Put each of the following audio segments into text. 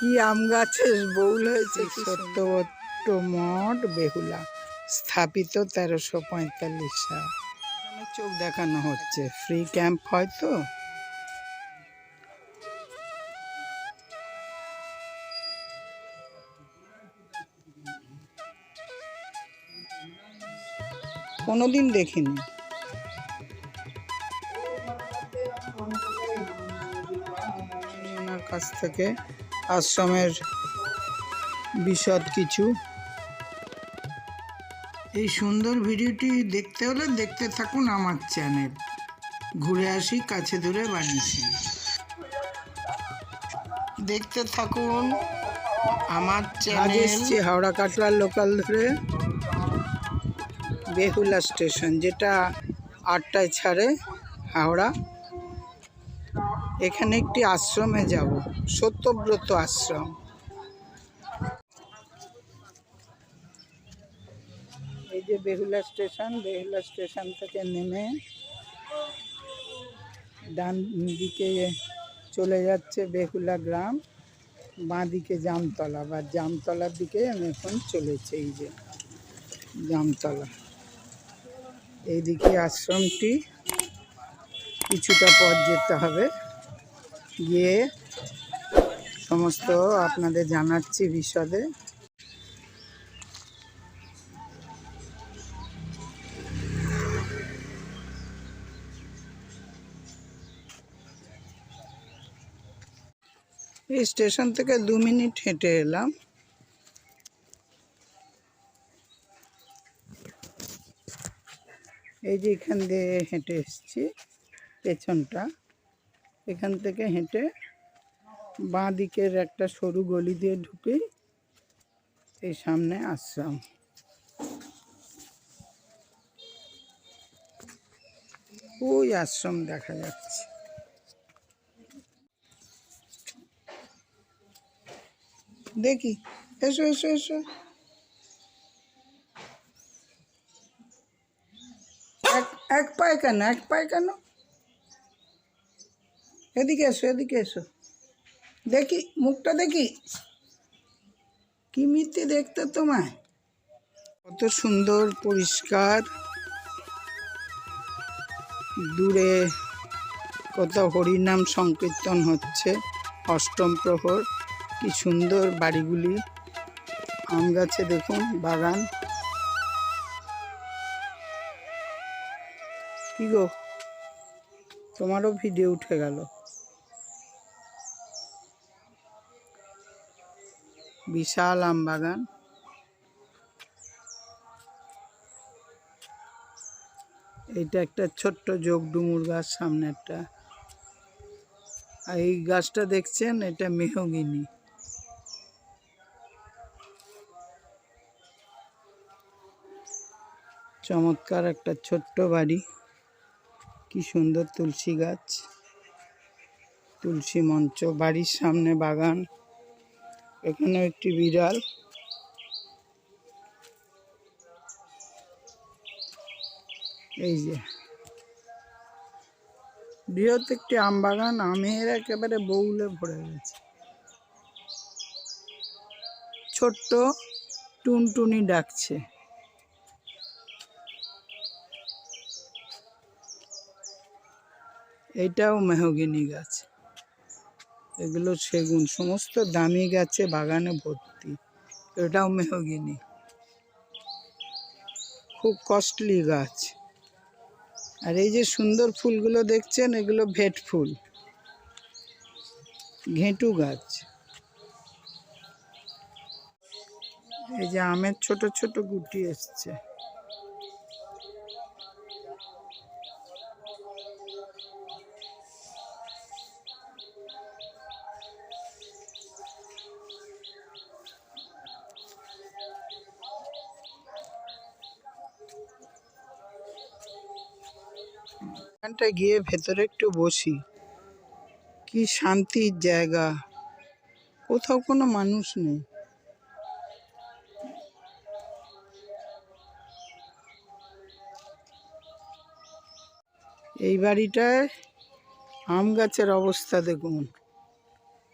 কি আম গাছের বউল হয়েছে? সত্যবট্ট মঠ বেহুলা। স্থাপিত তেরোশো পঁয়তাল্লিশ সাল। চোখ দেখানো হচ্ছে। ফ্রি ক্যাম্প হয়তো কোনোদিন দেখিনি। ওনার কাছ থেকে আশ্রমের বিশদ কিছু। এই সুন্দর ভিডিওটি দেখতে হলে দেখতে থাকুন আমার চ্যানেল। ঘুরে আসি, কাছে দূরে বানিয়েছি। দেখতে থাকুন আমার চ্যানেল। এসছি হাওড়া কাটলার লোকাল ধরে বেহুলা স্টেশন, যেটা আটটায় ছাড়ে হাওড়া। এখানে একটি আশ্রমে যাব, সত্যব্রত আশ্রম। এই যে বেহুলা স্টেশন বেহুলা স্টেশন থেকে নেমে ডান দিকে চলে যাচ্ছে বেহুলা গ্রাম, বাঁ দিকে জামতলা। বা জামতলার দিকে আমি এখন চলেছি, এই যে জামতলা। এইদিকে আশ্রমটি কিছুটা পথ যেতে হবে। গিয়ে সমস্ত আপনাদের জানাচ্ছি বিশদে। এই স্টেশন থেকে দু মিনিট হেঁটে এলাম। এই যে এখান দিয়ে হেঁটে এসেছি, পেছনটা। এখান থেকে হেঁটে বাঁ দিকের একটা সরু গলি দিয়ে ঢুকেই এই সামনে আশ্রম ওই আশ্রম দেখা যাচ্ছে। দেখি, এসো এসো এসো। এক এক পায়ে কেন, এক পায়ে কেন? এদিকে এসো এদিকে এসো। দেখি, মুখটা দেখি। কি মিথ্যে দেখতে তোমায়? কত সুন্দর, পরিষ্কার। দূরে কত হরিনাম সংকীর্তন হচ্ছে। অষ্টম প্রহর, কি সুন্দর বাড়িগুলি। আম গাছে দেখুন, বাগান। কি গো? তোমারও ভিডিও উঠে গেল। বিশাল আম বাগান। এইটা একটা ছোট্ট যোগ ডুমুর গাছ, সামনে একটা। আর এই গাছটা দেখছেন, এটা মেহগিনি। চমৎকার একটা ছোট্ট বাড়ি। কি সুন্দর তুলসী গাছ। তুলসী মঞ্চ, বাড়ির সামনে বাগান। এখানেও একটি বিড়াল। এই যে। বৃহৎ একটি আম বাগান, আমের একেবারে বউলে ভরে গেছে। ছোট্ট টুনটুনি ডাকছে। এটাও মেহগিনি গাছ। এগুলো সেগুন, সমস্ত দামি গাছে বাগানে ভর্তি। এটাও মেহগিনি। খুব কস্টলি গাছ। আর এই যে সুন্দর ফুলগুলো দেখছেন, এগুলো ভেট ফুল। ঘেঁটু গাছ। এই যে আমের ছোট ছোট গুটি এসছে। এখানটায় গিয়ে ভেতরে একটু বসি। কি শান্তির জায়গা। কোথাও কোনো মানুষ নেই। এই বাড়িটায় আম গাছের অবস্থা দেখুন।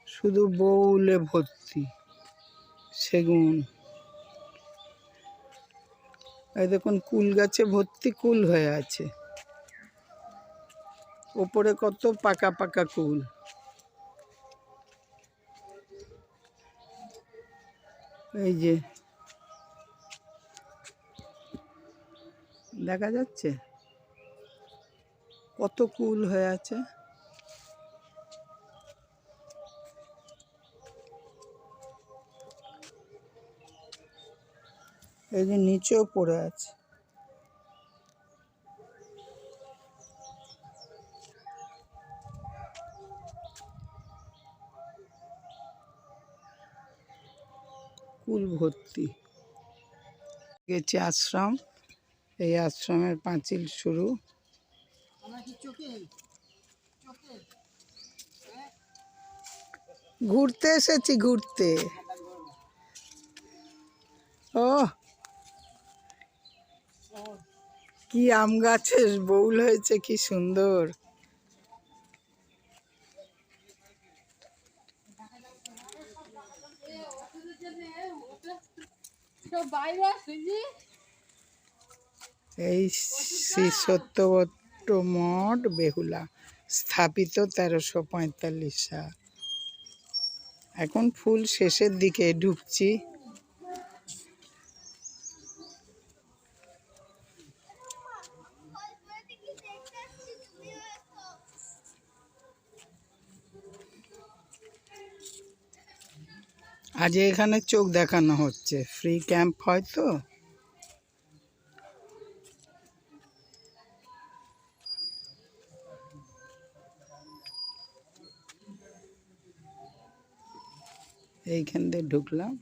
শুধু বউলে ভর্তি সেগুন। এই দেখুন, কুল গাছে ভর্তি কুল হয়ে আছে। ওপরে কত পাকা পাকা কুল। এই যে। দেখা যাচ্ছে? কত কুল হয়ে আছে। এই যে নিচেও পড়ে আছে। ভর্তি গেছে আশ্রম। এই আশ্রমের পাঁচিল শুরু। ঘুরতে এসেছি, ঘুরতে। ও কি আম গাছের বউল হয়েছে, কি সুন্দর। এই শ্রী সত্যবট্ট মঠ বেহুলা স্থাপিত তেরোশো পঁয়তাল্লিশ সাল। এখন ফুল শেষের দিকে ঢুকছি। আজ এখানে চোখ দেখানো হচ্ছে। ফ্রি ক্যাম্প হয় তো? এইখান দিয়ে ঢুকলাম।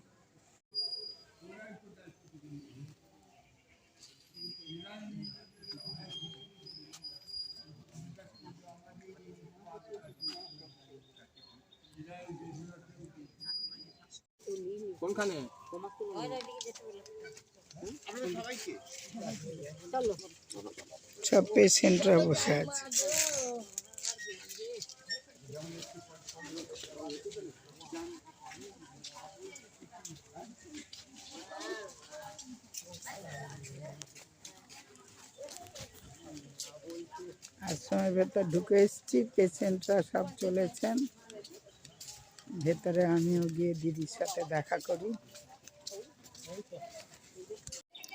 কোনখানে? সব পেশেন্টরা বসে আছে। আশ্রমের ভেতর ঢুকে এসেছি পেশেন্টরা সব চলেছেন। ভেতরে আমিও গিয়ে দিদির সাথে দেখা করি।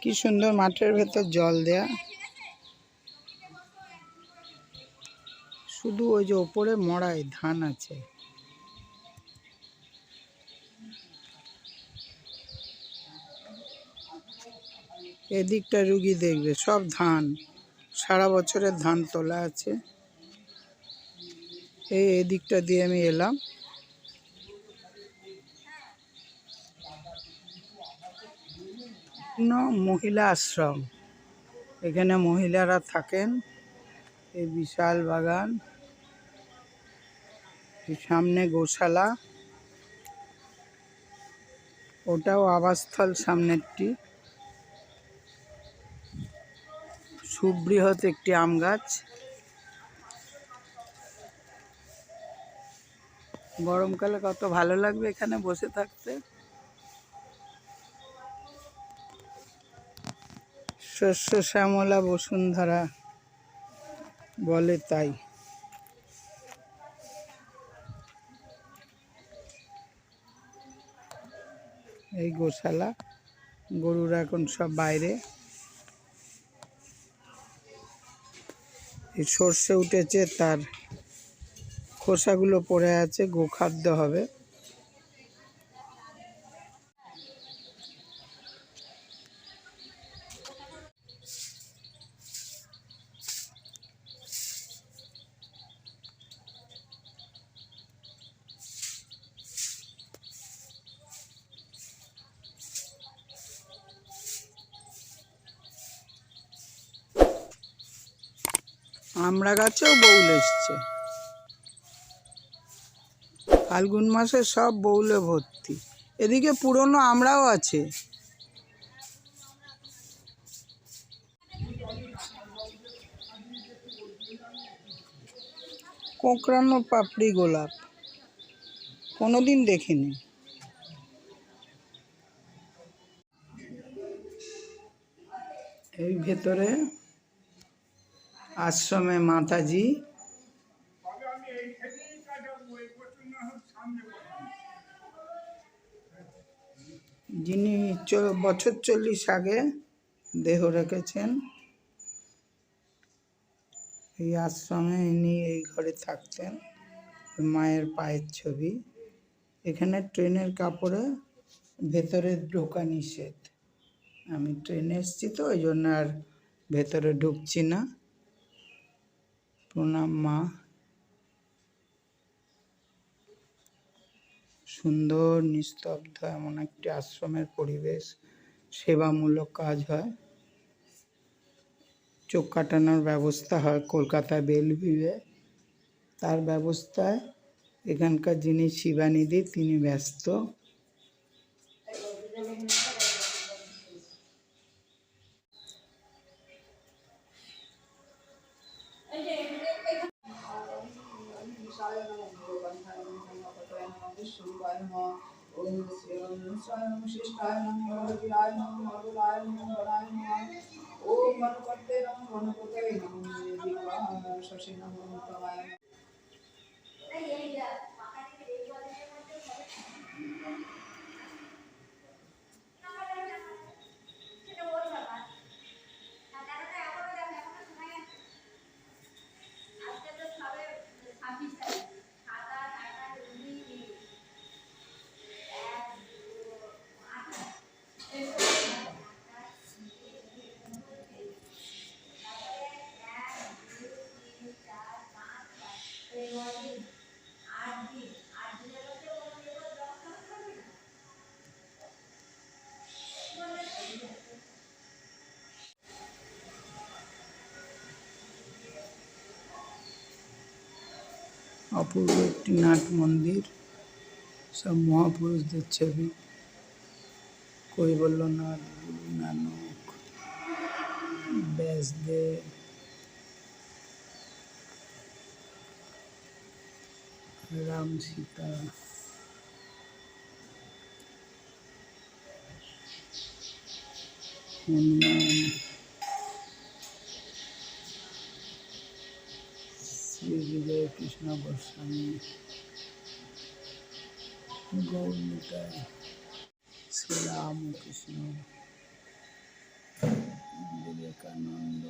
কি সুন্দর মাঠের ভেতর জল দেয়া। শুধু ওই যে ওপরে মড়াই ধান আছে। এদিকটা রুগী দেখবে, সব ধান। সারা বছরের ধান তোলা আছে। এই এদিকটা দিয়ে আমি এলাম। পূর্ণ মহিলা আশ্রম। এখানে মহিলারা থাকেন। এই বিশাল বাগান। সামনে গোশালা। ওটাও আবাসস্থল সামনেরটি। সুবৃহৎ একটি আম গাছ। গরমকালে কত ভালো লাগবে এখানে বসে থাকতে? শস্য শ্যামলা বসুন্ধরা বলে তাই। এই গোশালা, গরুরা এখন সব বাইরে। এই সর্ষে উঠেছে, তার খোসাগুলো পড়ে আছে, গোখাদ্য হবে। আমড়া গাছেও বউল এসছে। ফাল্গুন মাসে সব বউলে ভর্তি। এদিকে পুরনো আমরাও আছে। কোঁকড়ানো পাপড়ি গোলাপ। কোনো দিন দেখিনি। এই ভেতরে আশ্রমে মাতাজি। যিনি বছর চল্লিশ আগে দেহ রেখেছেন, এই আশ্রমে ইনি এই ঘরে থাকতেন মায়ের পায়ের ছবি। এখানে ট্রেনের কাপড়ে ভেতরে ঢোকা নিষেধ। আমি ট্রেনে এসেছি তো, ওই জন্য আর ভেতরে ঢুকছি না। প্রণাম মা। সুন্দর, নিস্তব্ধ, এমন একটি আশ্রমের পরিবেশ, সেবামূলক কাজ হয়। চোখ কাটানোর ব্যবস্থা হয় কলকাতা বেলভিউয়ে। তার ব্যবস্থায় এখানকার যিনি শিবানিধি তিনি ব্যস্ত। वंशाय नम श्रेष्ठाय नम भगवतीराय नम मधुराय नम गणाय नम ओम मनुपते नम मनुपते नम शशि नम तवाय অপূর্ব একটি নাট মন্দির। সব মহাপুরুষদের ছবি। কৈবল্যনাথ গুরু নানক ব্যাসদেব। রাম সীতা। হনুমান শ্রী বিজয় কৃষ্ণ গোস্বামী। নিতাই। শ্রী রামকৃষ্ণ বিবেকানন্দ।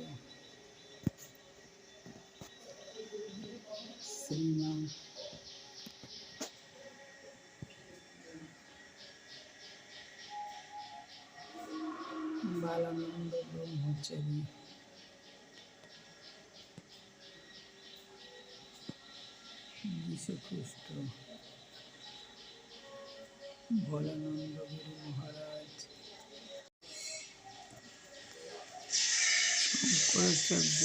শ্রীমান বালানন্দ ব্রহ্মচারী। से पुष्ट भोलानंद गुरु महाराज। शब्द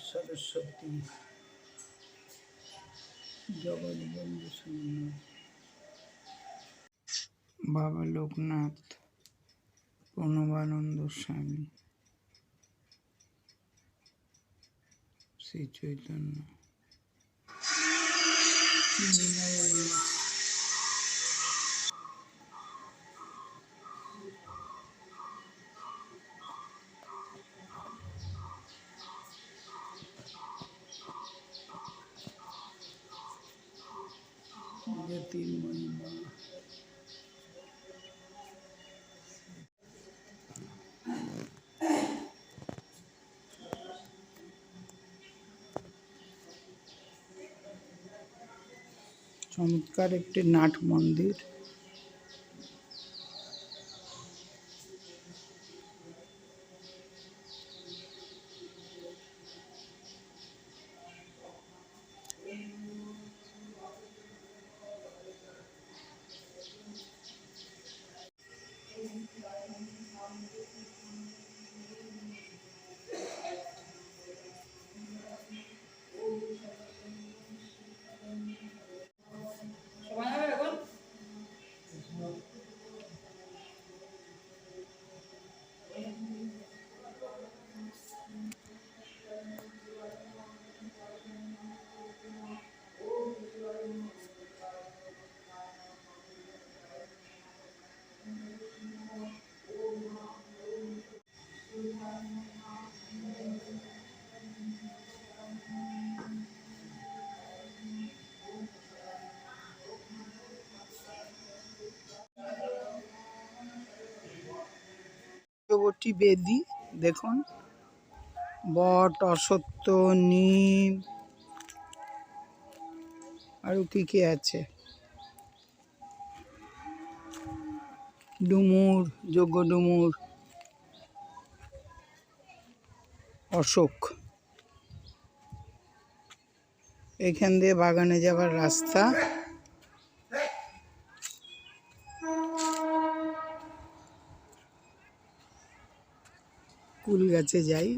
सरस्वती। जगत सुन बाबा लोकनाथ। প্রণবানন্দ স্বামী। শ্রী চৈতন্য। চমৎকার একটি নাট মন্দির। পঞ্চবটি বেদি, দেখুন। বট অসত্য নিম আরও কি কি আছে? ডুমুর যোগ্য ডুমুর। অশোক। এখান দিয়ে বাগানে যাবার রাস্তা। কুল গাছে যাই।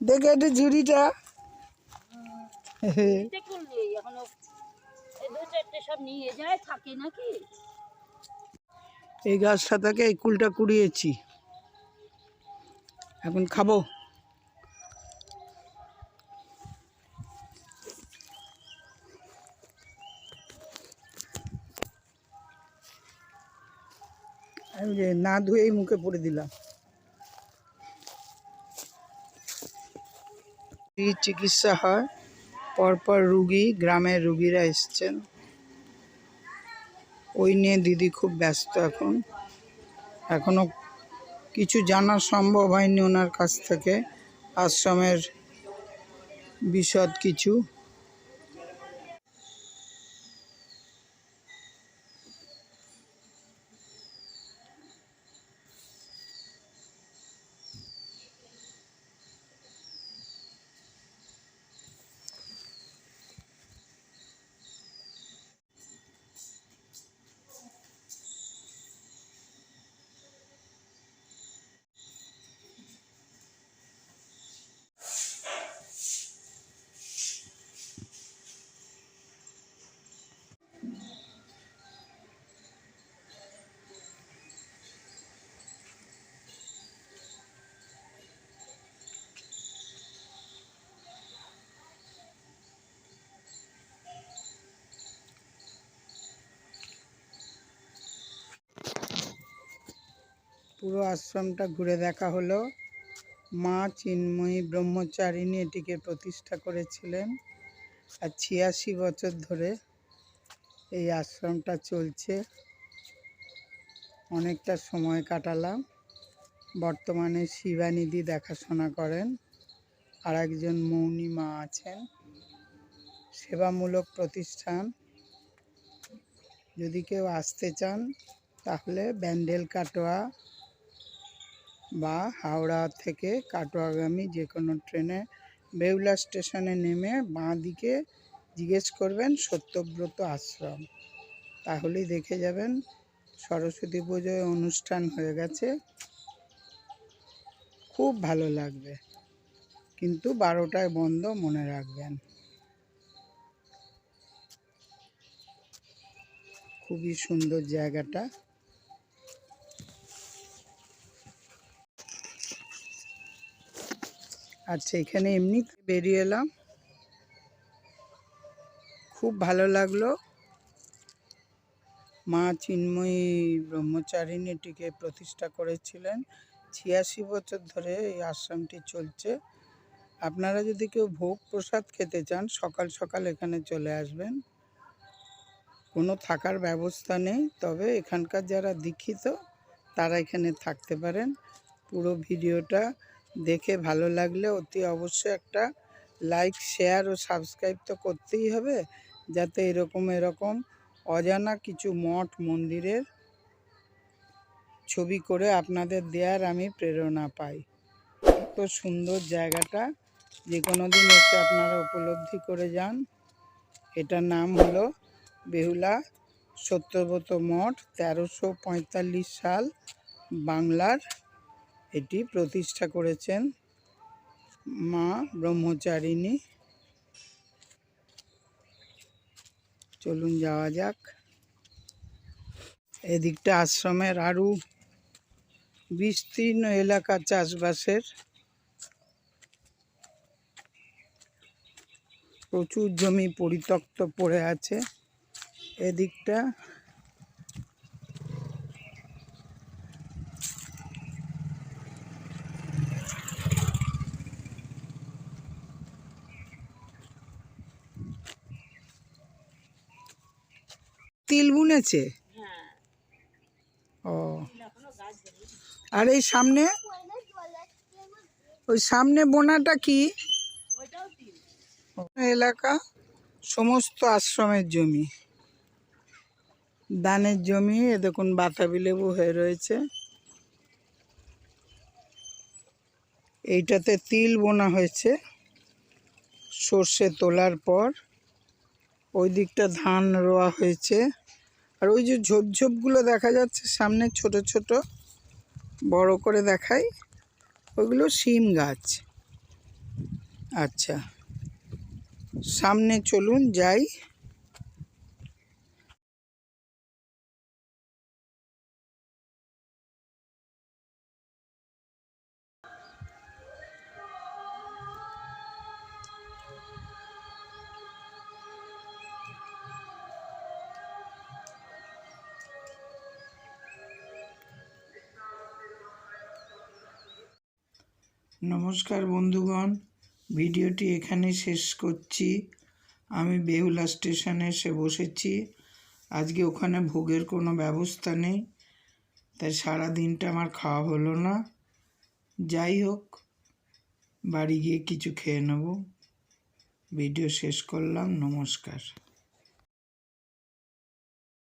দেখে একটু ঝুড়িটা। এই গাছটা থেকে এই কুলটা কুড়িয়েছি। এখন খাব। আমি যে না ধুয়েই মুখে পড়ে দিলাম। চিকিৎসা হয়, পরপর রুগী, গ্রামের রুগীরা এসছেন। ওই নিয়ে দিদি খুব ব্যস্ত এখন। এখনও কিছু জানা সম্ভব হয়নি ওনার কাছ থেকে। আশ্রমের বিশদ কিছু। পুরো আশ্রমটা ঘুরে দেখা হলো। মা চিন্ময়ী ব্রহ্মচারিণী এটিকে প্রতিষ্ঠা করেছিলেন। আর ছিয়াশি বছর ধরে এই আশ্রমটা চলছে। অনেকটা সময় কাটালাম। বর্তমানে শিবানিধি দেখাশোনা করেন। আর একজন মৌনী মা আছেন। সেবামূলক প্রতিষ্ঠান। যদি কেউ আসতে চান, তাহলে ব্যান্ডেল কাটোয়া বা হাওড়া থেকে কাটোয়াগামী যে কোনো ট্রেনে বেউলা স্টেশনে নেমে বাঁ দিকে জিজ্ঞেস করবেন সত্যব্রত আশ্রম। তাহলেই দেখে যাবেন সরস্বতী পুজোয় অনুষ্ঠান হয়ে গেছে। খুব ভালো লাগবে। কিন্তু বারোটায় বন্ধ মনে রাখবেন। খুবই সুন্দর জায়গাটা। আচ্ছা এখানে এমনি বেরিয়ে এলাম। খুব ভালো লাগল। মা চিন্ময়ী ব্রহ্মচারিণী এটিকে প্রতিষ্ঠা করেছিলেন। ছিয়াশি বছর ধরে এই আশ্রমটি চলছে। আপনারা যদি কেউ ভোগ প্রসাদ খেতে চান, সকাল সকাল এখানে চলে আসবেন। কোনো থাকার ব্যবস্থা নেই, তবে এখানকার যারা দীক্ষিত, তারা এখানে থাকতে পারেন। পুরো ভিডিওটা দেখে ভালো লাগলে অতি অবশ্যই একটা লাইক, শেয়ার ও সাবস্ক্রাইব তো করতেই হবে। যাতে এরকম এরকম অজানা কিছু মঠ মন্দিরের ছবি করে আপনাদের দেওয়ার আমি প্রেরণা পাই। এত সুন্দর জায়গাটা, যে কোনো দিন এসে আপনারা উপলব্ধি করে যান। এটার নাম হলো বেহুলা সত্যব্রত মঠ, তেরোশো সাল বাংলার এটি প্রতিষ্ঠা করেছেন মা ব্রহ্মচারিণী। চলুন যাওয়া যাক। এদিকটা আশ্রমের আরও বিস্তীর্ণ এলাকা চাষবাসের। প্রচুর জমি পরিত্যক্ত পড়ে আছে। এদিকটা তিল বুনেছে হ্যাঁ আর এই সামনে? ওই সামনে বোনাটা কি? এলাকা? সমস্ত আশ্রমের জমি। দানের জমি, এ দেখুন বাতাবি লেবু হয়ে রয়েছে। এইটাতে তিল বোনা হয়েছে। সর্ষে তোলার পর। ওই দিকটা ধান রোয়া হয়েছে। আর ওই যে ঝোপঝোপগুলো দেখা যাচ্ছে, সামনে ছোট ছোট, বড় করে দেখাই ওইগুলো শিম গাছ। আচ্ছা সামনে চলুন, যাই। নমস্কার বন্ধুগণ, ভিডিওটি এখানে শেষ করছি। আমি বেহুলা স্টেশনে এসে বসেছি। আজকে ওখানে ভোগের কোনো ব্যবস্থা নেই, তাই সারা দিনটা আমার খাওয়া হলো না। যাই হোক, বাড়ি গিয়ে কিছু খেয়ে নেব। ভিডিও শেষ করলাম, নমস্কার।